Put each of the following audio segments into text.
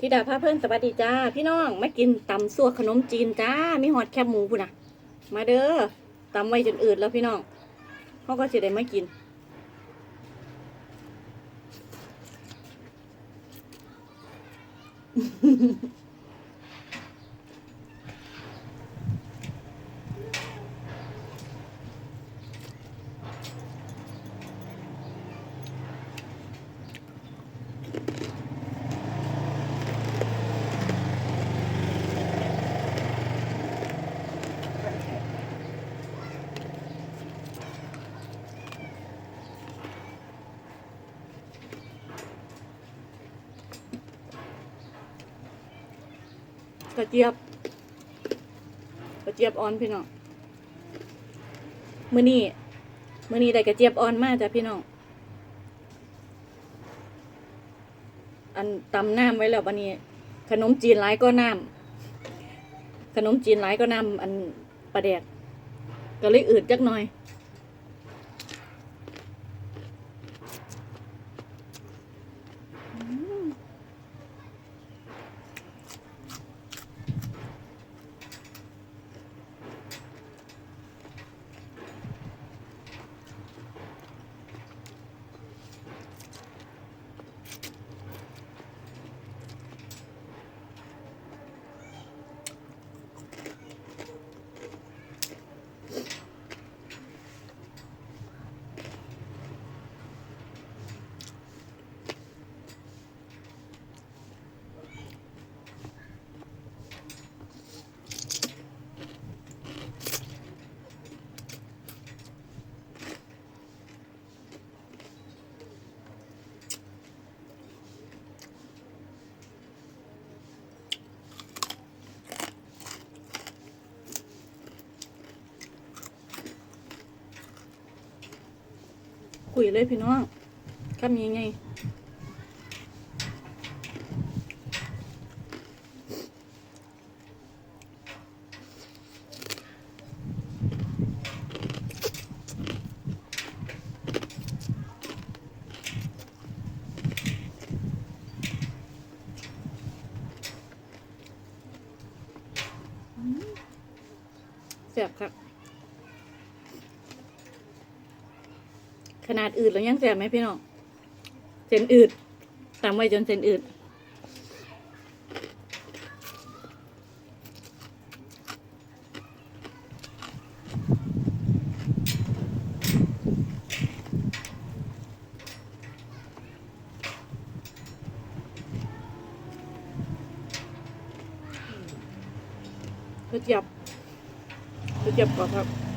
ธิดาพาเพื่อนสวัสดีจ้า พี่น้องมากินตำซั่วขนมจีนจ้ามีหอดแคบหมูพุ่นนะมาเด้อตำไว้จนอืดแล้วพี่น้องเขาก็จะได้มากิน กระเจี๊ยบ กระเจี๊ยบอ่อนพี่น้องมื้อนี้มื้อนี้ได้กระเจี๊ยบอ่อนมาจ้ะพี่น้อง อันตำน้ำไว้แล้ววันนี้ ขนมจีนหลายก็น้ำขนมจีนหลายก็น้ำอันปลาแดกก็เลยอืดจักหน่อย คุยเลยพี่น้องคำยังไงแซ่บครับ ขนาดอืดแล้วยังแซ่บไหมพี่น้องเส้นอืดตามไว้จนเส้นอืดกระเจี๊ยบกระเจี๊ยบกรอบครับ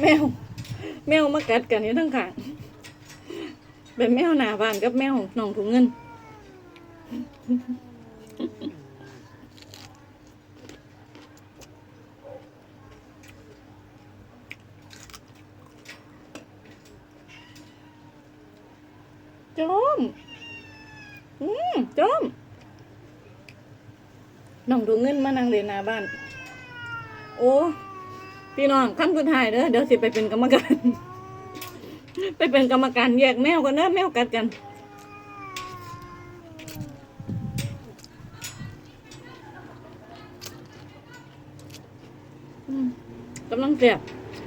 แมว แมวมากัดกันอยู่ทั้งขางเป็นแมวหนาบ้านกับแมวหนองถุงเงินจมอืมจมน้องถุงเงินมานั่งเล่นหน้าบ้าน โอ้ พี่น้องคำสุดท้ายเด้อเดี๋ยวสิไปเป็นกรรมการ ไปเป็นกรรมการแยกแมวกันเด้อแมวกัดกัน กำลังแสบ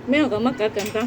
แมวกับมากัดกันจ้ะ